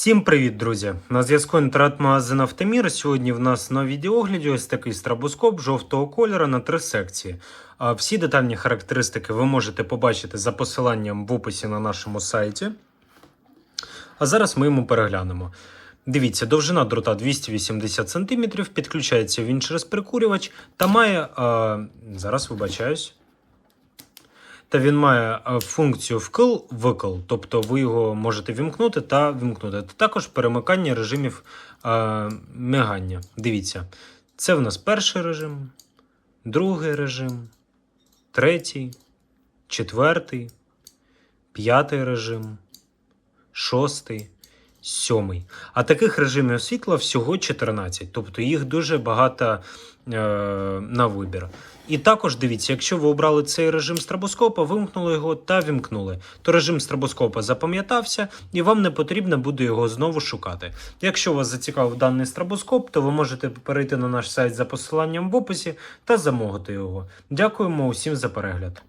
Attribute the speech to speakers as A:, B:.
A: Всім привіт, друзі! На зв'язку інтернет-магазин Автомір. Сьогодні в нас на відеогляді ось такий стробоскоп жовтого кольору на три секції. Всі детальні характеристики ви можете побачити за посиланням в описі на нашому сайті. А зараз ми йому переглянемо. Дивіться, довжина дрота 280 см, підключається він через прикурювач та має. Зараз вибачаюсь. Та він має е, функцію вкл-викл, тобто ви його можете вімкнути та вімкнути. Також перемикання режимів е, мигання. Дивіться, це в нас перший режим, другий режим, третій, четвертий, п'ятий режим, шостий, сьомий. А таких режимів світла всього 14, тобто їх дуже багато е, на вибір. І також дивіться, якщо ви обрали цей режим стробоскопа, вимкнули його та вімкнули, то режим стробоскопа запам'ятався і вам не потрібно буде його знову шукати. Якщо вас зацікавив даний стробоскоп, то ви можете перейти на наш сайт за посиланням в описі та замовити його. Дякуємо усім за перегляд.